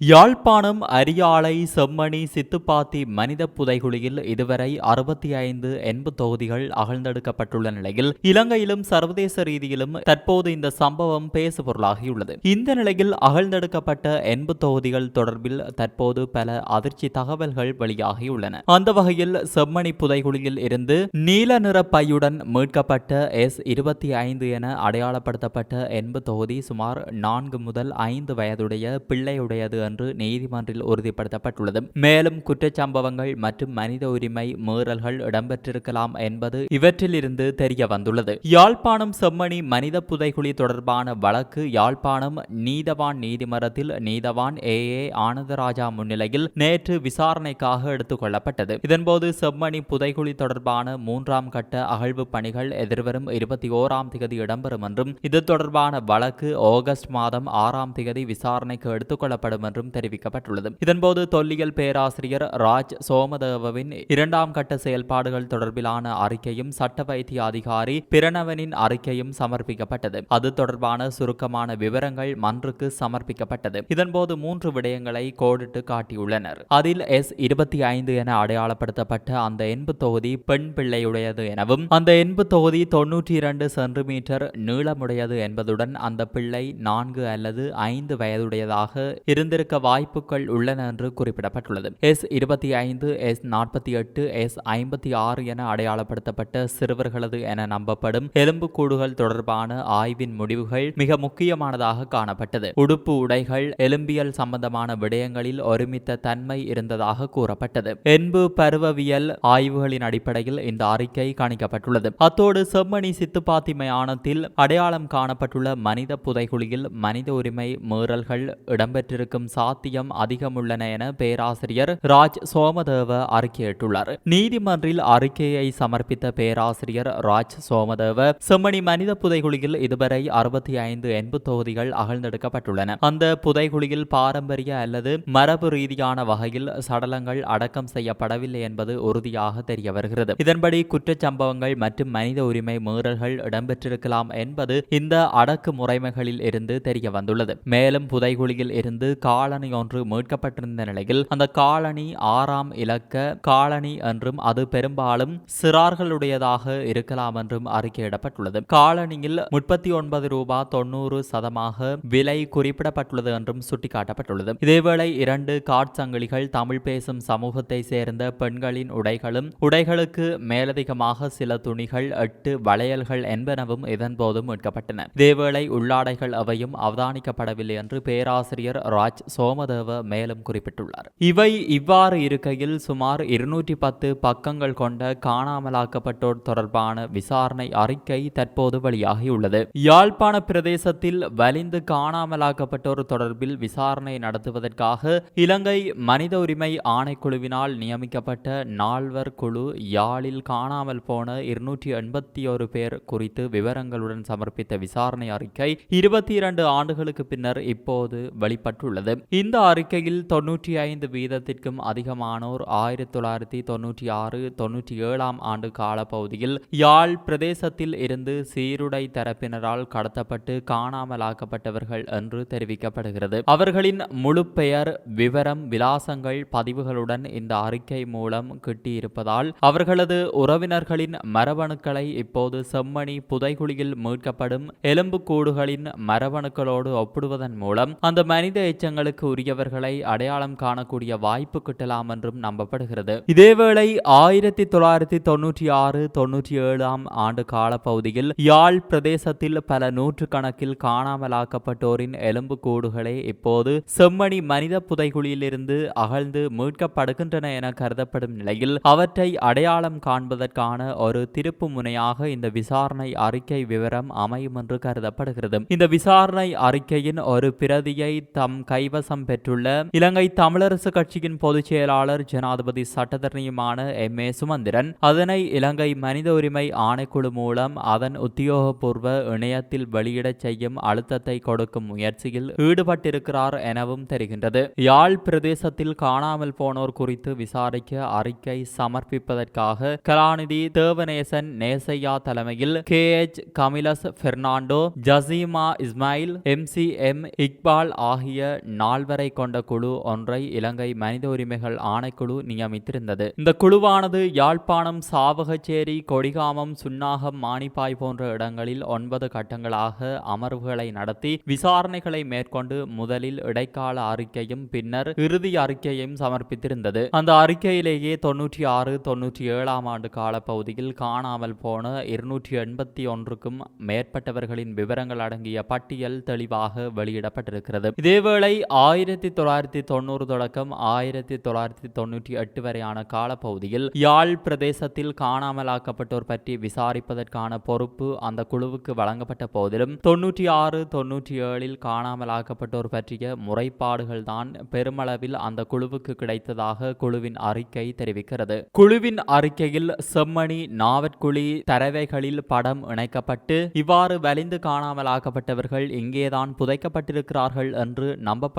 யாழ்ப்பாணம் அரியாலை செம்மணி சித்துப்பாத்தி மனித புதைகுழியில் இதுவரை அறுபத்தி ஐந்து எண்பு தொகுதிகள் அகழ்ந்தெடுக்கப்பட்டுள்ள நிலையில் இலங்கையிலும் சர்வதேச ரீதியிலும் தற்போது இந்த சம்பவம் பேசுபொருளாகியுள்ளது. இந்த நிலையில் அகழ்ந்தெடுக்கப்பட்ட எண்பு தொகுதிகள் தொடர்பில் தற்போது பல அதிர்ச்சி தகவல்கள் வெளியாகியுள்ளன. அந்த வகையில் செம்மணி புதைகுழியில் இருந்து நீல நிற பையுடன் மீட்கப்பட்ட எஸ் இருபத்தி ஐந்து என அடையாளப்படுத்தப்பட்ட எண்பு தொகுதி சுமார் நான்கு முதல் ஐந்து வயதுடைய பிள்ளையுடையது என்று நீதிமன்றில் உறுதிப்படுத்தப்பட்டுள்ளது. மேலும் குற்றச்சம்பவங்கள் மற்றும் மனித உரிமை மீறல்கள் இடம்பெற்றிருக்கலாம் என்பது இவற்றிலிருந்து தெரிய வந்துள்ளது யாழ்ப்பாணம் செம்மணி மனித புதைகுழி தொடர்பான வழக்கு யாழ்ப்பாணம் நீதவான் நீதிமன்றத்தில் நீதவான் ஏ. ஏ. ஆனந்தராஜா முன்னிலையில் நேற்று விசாரணைக்காக எடுத்துக் கொள்ளப்பட்டது இதன்போது செம்மணி புதைகுழி தொடர்பான மூன்றாம் கட்ட அகழ்வு பணிகள் எதிர்வரும் இருபத்தி ஓராம் திகதி இடம்பெறும் என்றும் இது தொடர்பான வழக்கு ஆகஸ்ட் மாதம் ஆறாம் திகதி விசாரணைக்கு எடுத்துக் கொள்ளப்படும் என்றும் தெரிவிக்கப்பட்டுள்ளது. இதன்போது தொல்லியல் பேராசிரியர் ராஜ் சோமதேவவின் இரண்டாம் கட்ட செயல்பாடுகள் தொடர்பிலான அறிக்கையும் சட்ட வைத்திய அதிகாரி பிரணவனின் அறிக்கையும் சமர்ப்பிக்கப்பட்டது. அது தொடர்பான சுருக்கமான விவரங்கள் மன்றுக்கு சமர்ப்பிக்கப்பட்டது. இதன்போது மூன்று விடயங்களை கோடிட்டு காட்டியுள்ளனர். அதில் எஸ் இருபத்தி ஐந்து என அடையாளப்படுத்தப்பட்ட அந்த எண்பு தொகுதி பெண் பிள்ளையுடையது எனவும் அந்த எண்பு தொகுதி தொன்னூற்றி இரண்டு சென்டிமீட்டர் நீளமுடையது என்பதுடன் அந்த பிள்ளை நான்கு அல்லது ஐந்து வயதுடையதாக இருந்திருக்க வாய்ப்புகள் உள்ளன என்று குறிப்பிடப்பட்டுள்ளது. எஸ் இருபத்தி ஐந்து எஸ் நாற்பத்தி எட்டு எஸ் ஐம்பத்தி ஆறு என அடையாளப்படுத்தப்பட்ட சிறுவர்களது என நம்பப்படும் எலும்புக்கூடுகள் தொடர்பான ஆய்வின் முடிவுகள் மிக முக்கியமானதாக காணப்பட்டது. உடுப்பு உடைகள் எலும்பியல் சம்பந்தமான விடயங்களில் ஒருமித்த தன்மை இருந்ததாக கூறப்பட்டது. என்பு பருவவியல் ஆய்வுகளின் அடிப்படையில் இந்த அறிக்கை கணிக்கப்பட்டுள்ளது. அத்தோடு செம்மணி சித்துப்பாத்தி மயானத்தில் அடையாளம் காணப்பட்டுள்ள மனித புதைகுழியில் மனித உரிமை மீறல்கள் இடம்பெற்றிருக்கும் சாத்தியம் அதிகமுள்ளன என பேராசிரியர் ராஜ் சோமதேவ அறிக்கையிட்டுள்ளார். நீதிமன்றில் அறிக்கையை சமர்ப்பித்த பேராசிரியர் ராஜ் சோமதேவ செம்மணி மனித புதைகுழியில் இதுவரை அறுபத்தி ஐந்து எண்பு தொகுதிகள் அகழ்ந்தெடுக்கப்பட்டுள்ளன. அந்த புதைகுழியில் பாரம்பரிய அல்லது மரபு ரீதியான வகையில் சடலங்கள் அடக்கம் செய்யப்படவில்லை என்பது உறுதியாக தெரிய வருகிறது இதன்படி குற்றச்சம்பவங்கள் மற்றும் மனித உரிமை மீறல்கள் இடம்பெற்றிருக்கலாம் என்பது இந்த அடக்கு முறைமைகளில் இருந்து தெரிய வந்துள்ளது மேலும் புதைகுழியில் இருந்து காலனி ஒன்று மீட்கப்பட்டிருந்த நிலையில் அந்த காலனி ஆறாம் இலக்க காலனி என்றும் அது பெரும்பாலும் சிறார்களுடையதாக இருக்கலாம் என்றும் அறிக்கையிடப்பட்டுள்ளது. காலனியில் முப்பத்தி ஒன்பது ரூபாய் தொண்ணூறு சதமாக விலை குறிப்பிடப்பட்டுள்ளது என்றும் சுட்டிக்காட்டப்பட்டுள்ளது. இதேவேளை இரண்டு காட்சங்கிலிகள் தமிழ் பேசும் சமூகத்தை சேர்ந்த பெண்களின் உடைகளும் உடைகளுக்கு மேலதிகமாக சில துணிகள் எட்டு வளையல்கள் என்பனவும் இதன்போது மீட்கப்பட்டன. இதேவேளை உள்ளாடைகள் அவையும் அவதானிக்கப்படவில்லை என்று பேராசிரியர் ராஜ் சோமதேவ மேலும் குறிப்பிட்டுள்ளார். இவை இவ்வாறு இருக்கையில் சுமார் இருநூற்றி பத்து பக்கங்கள் கொண்ட காணாமலாக்கப்பட்டோர் தொடர்பான விசாரணை அறிக்கை தற்போது வெளியாகியுள்ளது. யாழ்ப்பாண பிரதேசத்தில் வலிந்து காணாமலாக்கப்பட்டோர் தொடர்பில் விசாரணை நடத்துவதற்காக இலங்கை மனித உரிமை ஆணைக்குழுவினால் நியமிக்கப்பட்ட நால்வர் குழு யாழில் காணாமல் போன இருநூற்றி எண்பத்தி ஒரு பேர் குறித்து விவரங்களுடன் சமர்ப்பித்த விசாரணை அறிக்கை இருபத்தி இரண்டு ஆண்டுகளுக்கு பின்னர் இப்போது வெளிப்பட்டுள்ளது. இந்த அறிக்கையில் தொன்னூற்றி ஐந்து வீதத்திற்கும் அதிகமானோர் ஆயிரத்தி தொள்ளாயிரத்தி தொன்னூற்றி ஆறு தொன்னூற்றி ஏழாம் ஆண்டு காலப்பகுதியில் யாழ் பிரதேசத்தில் இருந்து சீருடை தரப்பினரால் கடத்தப்பட்டு காணாமலாக்கப்பட்டவர்கள் என்று தெரிவிக்கப்படுகிறது. அவர்களின் முழு பெயர் விவரம் விலாசங்கள் பதிவுகளுடன் இந்த அறிக்கை மூலம் கிட்டியிருப்பதால் அவர்களது உறவினர்களின் மரபணுக்களை இப்போது செம்மணி புதைகுழியில் மீட்கப்படும் எலும்புக்கூடுகளின் மரபணுக்களோடு ஒப்பிடுவதன் மூலம் அந்த மனித எச்சங்கள் எச்சங்களுக்கு உரியவர்களை அடையாளம் காணக்கூடிய வாய்ப்பு கிட்டலாம் என்றும் நம்பப்படுகிறது. இதேவேளை ஆயிரத்தி தொள்ளாயிரத்தி தொன்னூற்றி ஆறு தொன்னூற்றி ஏழாம் ஆண்டு காலப்பகுதியில் யாழ் பிரதேசத்தில் பல நூற்று கணக்கில் காணாமலாக்கப்பட்டோரின் எலும்பு கூடுகளே இப்போது செம்மணி மனித புதைகுழியிலிருந்து அகழ்ந்து மீட்கப்படுகின்றன என கருதப்படும் நிலையில் அவற்றை அடையாளம் காண்பதற்கான ஒரு திருப்பு முனையாக இந்த விசாரணை அறிக்கை விவரம் அமையும் என்று கருதப்படுகிறது. இந்த விசாரணை அறிக்கையின் ஒரு பிரதியை தம் கைவசம் பெற்றுள்ள இலங்கை தமிழரசு கட்சியின் பொதுச் செயலாளர் ஜனாதிபதி சட்டத்தரணியுமான எம். ஏ. சுமந்திரன் அதனை இலங்கை மனித உரிமை ஆணைக்குழு மூலம் அதன் உத்தியோகபூர்வ இணையத்தில் வெளியிடச் செய்யும் அழுத்தத்தை கொடுக்கும் முயற்சியில் ஈடுபட்டிருக்கிறார் எனவும் தெரிகின்றது. யாழ் பிரதேசத்தில் காணாமல் போனோர் குறித்து விசாரிக்க அறிக்கை சமர்ப்பிப்பதற்காக கலாநிதி தேவநேசன் நேசையா தலைமையில் K. H. Camillus Fernando Jaseema Ismail M. C. M. Iqbal ஆகிய நால்வரை கொண்ட குழு ஒன்றை இலங்கை மனித உரிமைகள் ஆணைக்குழு நியமித்திருந்தது. இந்த குழுவானது யாழ்ப்பாணம் சாவகச்சேரி கொடிகாமம் சுன்னாகம் மானிப்பாய் போன்ற இடங்களில் ஒன்பது கட்டங்களாக அமர்வுகளை நடத்தி விசாரணைகளை மேற்கொண்டு முதலில் இடைக்கால அறிக்கையும் பின்னர் இறுதி அறிக்கையையும் சமர்ப்பித்திருந்தது. அந்த அறிக்கையிலேயே தொன்னூற்றி ஆறு தொன்னூற்றி ஏழாம் ஆண்டு காலப்பகுதியில் காணாமல் போன இருநூற்றி எண்பத்தி ஒன்றுக்கும் மேற்பட்டவர்களின் விவரங்கள் அடங்கிய பட்டியல் தெளிவாக வெளியிடப்பட்டிருக்கிறது. இதேவேளை ஆயிரத்தி தொள்ளாயிரத்தி தொண்ணூறு தொடக்கம் ஆயிரத்தி தொள்ளாயிரத்தி தொண்ணூற்றி எட்டு வரையான காலப்பகுதியில் யாழ் பிரதேசத்தில் காணாமலாக்கப்பட்டோர் பற்றி விசாரிப்பதற்கான பொறுப்பு அந்த குழுவுக்கு வழங்கப்பட்ட போதிலும் தொன்னூற்றி ஆறு தொன்னூற்றி ஏழில் காணாமலாக்கப்பட்டோர் பற்றிய முறைப்பாடுகள் தான் பெருமளவில் அந்த குழுவுக்கு கிடைத்ததாக குழுவின் அறிக்கை தெரிவிக்கிறது. குழுவின் அறிக்கையில் செம்மணி நாவற்குழி தரவைகளில் படம் இணைக்கப்பட்டு இவ்வாறு வலிந்து காணாமலாக்கப்பட்டவர்கள் இங்கேதான் புதைக்கப்பட்டிருக்கிறார்கள் என்று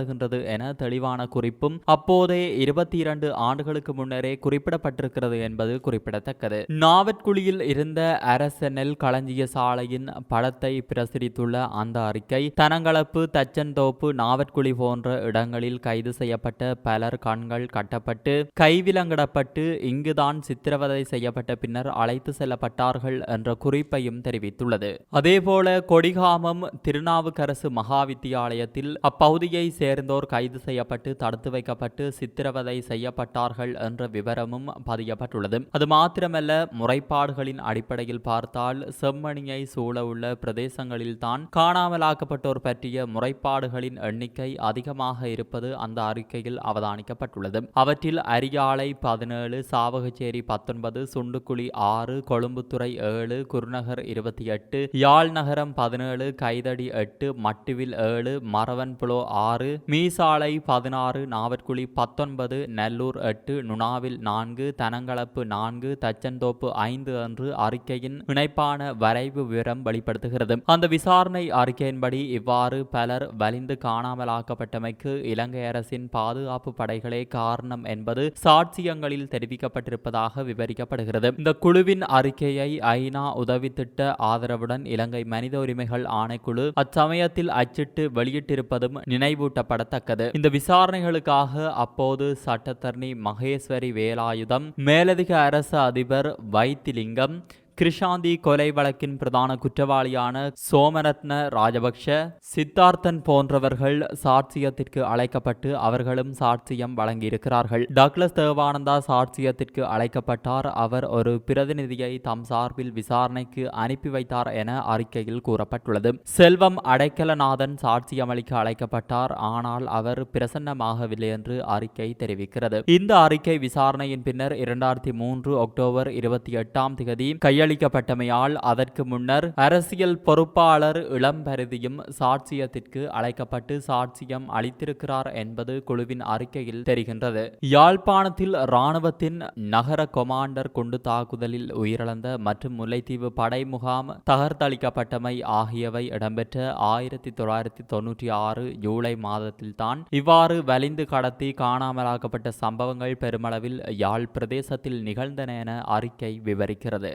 காணப்படுகின்றது என தெளிவான குறிப்பும் அப்போதே இருபத்தி இரண்டு ஆண்டுகளுக்கு முன்னரே குறிப்பிடப்பட்டிருக்கிறது என்பது குறிப்பிடத்தக்கது. நாவற்குழியில் இருந்த அரசனெல் களஞ்சிய சாலையின் படத்தை பிரசுரித்துள்ள அந்த அறிக்கை தனங்களப்பு தச்சன்தோப்பு நாவற்குழி போன்ற இடங்களில் கைது செய்யப்பட்ட பலர் கண்கள் கட்டப்பட்டு கைவிலங்கிடப்பட்டு இங்குதான் சித்திரவதை செய்யப்பட்ட பின்னர் அழைத்து செல்லப்பட்டார்கள் என்ற குறிப்பையும் தெரிவித்துள்ளது. அதேபோல கொடிகாமம் திருநாவுக்கரசு மகாவித்தியாலயத்தில் அப்பகுதியை சேர்ந்த சேர்ந்தோர் கைது செய்யப்பட்டு தடுத்து வைக்கப்பட்டு சித்திரவதை செய்யப்பட்டார்கள் என்ற விவரமும் பதியப்பட்டுள்ளது. அது மாத்திரமல்ல முறைப்பாடுகளின் அடிப்படையில் பார்த்தால் செம்மணியை சூழ உள்ள பிரதேசங்களில்தான் காணாமலாக்கப்பட்டோர் பற்றிய முறைப்பாடுகளின் எண்ணிக்கை அதிகமாக இருப்பது அந்த அறிக்கையில் அவதானிக்கப்பட்டுள்ளது. அவற்றில் அரியாலை பதினேழு சாவகச்சேரி பத்தொன்பது சுண்டுக்குழி ஆறு கொழும்புத்துறை ஏழு குருநகர் இருபத்தி எட்டு யாழ் நகரம் பதினேழு கைதடி எட்டு மட்டுவில் ஏழு மரவன்புலோ ஆறு மீசாலை பதினாறு நாவற்குழி பத்தொன்பது நெல்லூர் எட்டு நுணாவில் நான்கு தனங்களப்பு நான்கு தச்சந்தோப்பு ஐந்து என்று அறிக்கையின் இணைப்பான வரைவு விவரம் வெளிப்படுத்துகிறது. அந்த விசாரணை அறிக்கையின்படி இவ்வாறு பலர் வலிந்து காணாமலாக்கப்பட்டமைக்கு இலங்கை அரசின் பாதுகாப்பு படைகளே காரணம் என்பது சாட்சியங்களில் தெரிவிக்கப்பட்டிருப்பதாக விவரிக்கப்படுகிறது. இந்த குழுவின் அறிக்கையை ஐநா உதவி திட்ட ஆதரவுடன் இலங்கை மனித உரிமைகள் ஆணைக்குழு அச்சமயத்தில் அச்சிட்டு வெளியிட்டிருப்பதும் குறிப்பிடப்படத்தக்கது இந்த விசாரணைகளுக்காக அப்போது சட்டத்தரணி மகேஸ்வரி வேலாயுதம் மேலதிக அரசு அதிபர் வைத்திலிங்கம் கிருஷாந்தி கொலை வழக்கின் பிரதான குற்றவாளியான சோமரத்ன ராஜபக்ஷ சித்தார்த்தன் போன்றவர்கள் சாட்சியத்திற்கு அழைக்கப்பட்டு அவர்களும் சாட்சியம் வழங்கியிருக்கிறார்கள். டக்ளஸ் தேவானந்தா சாட்சியத்திற்கு அழைக்கப்பட்டார். அவர் ஒரு பிரதிநிதியை தம் சார்பில் விசாரணைக்கு அனுப்பி வைத்தார் என அறிக்கையில் கூறப்பட்டுள்ளது. செல்வம் அடைக்கலநாதன் சாட்சியமளிக்க அழைக்கப்பட்டார். ஆனால் அவர் பிரசன்னமாகவில்லை என்று அறிக்கை தெரிவிக்கிறது. இந்த அறிக்கை விசாரணையின் பின்னர் இரண்டாயிரத்தி மூன்று அக்டோபர் இருபத்தி எட்டாம் திகதி கையளிக்கப்பட்டமையால் அதற்கு முன்னர் அரசியல் பொறுப்பாளர் இளம்பருதியும் சாட்சியத்திற்கு அழைக்கப்பட்டு சாட்சியம் அளித்திருக்கிறார் என்பது குழுவின் அறிக்கையில் தெரிகின்றது. யாழ்ப்பாணத்தில் இராணுவத்தின் நகர கொமாண்டர் குண்டு தாக்குதலில் உயிரிழந்த மற்றும் முல்லைத்தீவு படை முகாம் தகர்த்தளிக்கப்பட்டமை ஆகியவை இடம்பெற்ற ஆயிரத்தி தொள்ளாயிரத்தி தொன்னூற்றி ஆறு ஜூலை மாதத்தில்தான் இவ்வாறு வலிந்து கடத்தி காணாமலாக்கப்பட்ட சம்பவங்கள் பெருமளவில் யாழ் பிரதேசத்தில் நிகழ்ந்தன என அறிக்கை விவரிக்கிறது.